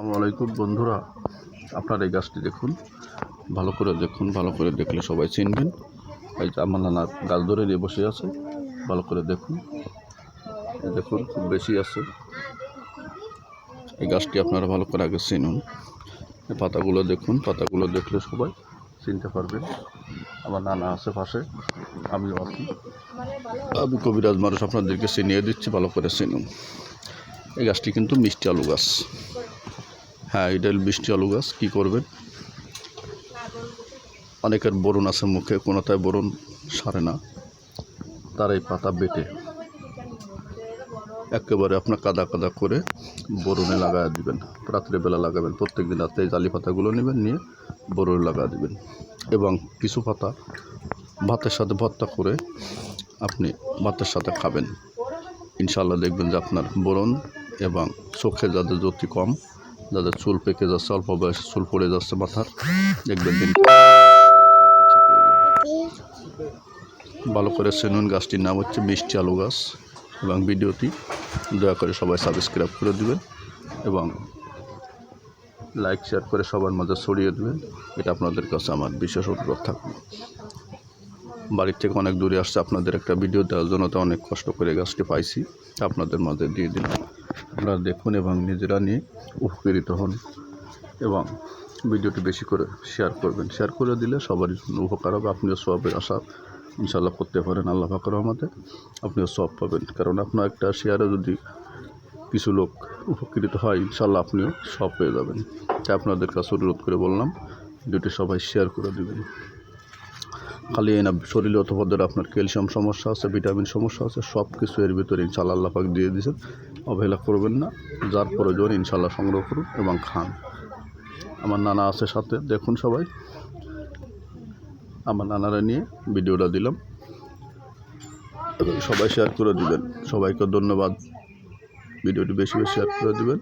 আসসালামু আলাইকুম বন্ধুরা। আপনার এই গাছটি দেখুন। ভালো করে দেখুন, ভালো করে দেখলে সবাই চিনবেন। এই আমার নানা গাছ ধরে নিয়ে বসে আছে, ভালো করে দেখুন। দেখুন, খুব বেশি আছে। এই গাছটি আপনারা ভালো করে আগে চিনুন। পাতাগুলো দেখুন, পাতাগুলো দেখলে সবাই চিনতে পারবেন। আমার নানা আছে পাশে, আমিও আছি। আমি কবিরাজ মানুষ, আপনাদেরকে চিনিয়ে দিচ্ছি, ভালো করে চিনুন। এই গাছটি কিন্তু মিষ্টি আলু গাছ। হ্যাঁ এটা বৃষ্টি আলু গাছ, কী করবেন? অনেকের বরুণ আছে মুখে, কোনোটায় বরুণ সারে না। তার এই পাতা বেটে একেবারে আপনার কাদা কাদা করে বরুণে লাগায় দিবেন। রাত্রেবেলা লাগাবেন প্রত্যেক দিন রাত্রে জালি পাতাগুলো নেবেন, নিয়ে বরুণে লাগা দিবেন। এবং কিছু পাতা ভাতের সাথে ভর্তা করে আপনি ভাতের সাথে খাবেন। ইনশাল্লাহ দেখবেন যে আপনার বোরন এবং চোখে যাদের জ্যোতি কম যাদের চুল পেকে যাচ্ছে, অল্প বয়সে চুল পড়ে যাচ্ছে মাথার। দেখবেন দিন। ভালো করে চেনুন গাছটির নাম হচ্ছে মিষ্টি আলু গাছ এবং ভিডিওটি দয়া করে সবাই সাবস্ক্রাইব করে দিবেন এবং লাইক, শেয়ার করে সবার মাঝে ছড়িয়ে দেবেন। এটা আপনাদের কাছে আমার বিশেষ অনুরোধ থাকবে বাড়ির থেকে অনেক দূরে আসছে, আপনাদের একটা ভিডিও দেওয়ার জন্য তো অনেক কষ্ট করে গাছটি পাইছি। আপনাদের মাঝে দিয়ে দিলাম। আপনারা দেখুন এবং নিজেরা নিয়ে উপকৃত হন এবং ভিডিওটি বেশি করে শেয়ার করবেন। শেয়ার করে দিলে সবারই উপকার হবে। আপনিও সবের আশা ইনশাল্লাহ করতে পারেন। আল্লাহ ফাকর আমাদের আপনিও সব পাবেন। কারণ আপনার একটা শেয়ারে যদি কিছু লোক উপকৃত হয় ইনশাল্লাহ আপনিও সব পেয়ে যাবেন। তাই আপনাদের কাছে অনুরোধ করে বললাম, ভিডিওটি সবাই শেয়ার করে দেবেন। খালি এই না, শরীরে অথবা আপনার ক্যালসিয়াম সমস্যা আছে, ভিটামিন সমস্যা আছে সব কিছু এর ভিতরে ইনশাল্লাহ আল্লাহ পাক দিয়ে দিয়েছেন। অবহেলা করবেন না, যার প্রয়োজন ইনশাল্লাহ সংগ্রহ করুন এবং খান। আমার নানা আছে সাথে, দেখুন সবাই। আমার নানারা নিয়ে ভিডিওটা দিলাম। সবাই শেয়ার করে দিবেন। সবাইকে ধন্যবাদ। ভিডিওটি বেশি বেশি শেয়ার করে দিবেন।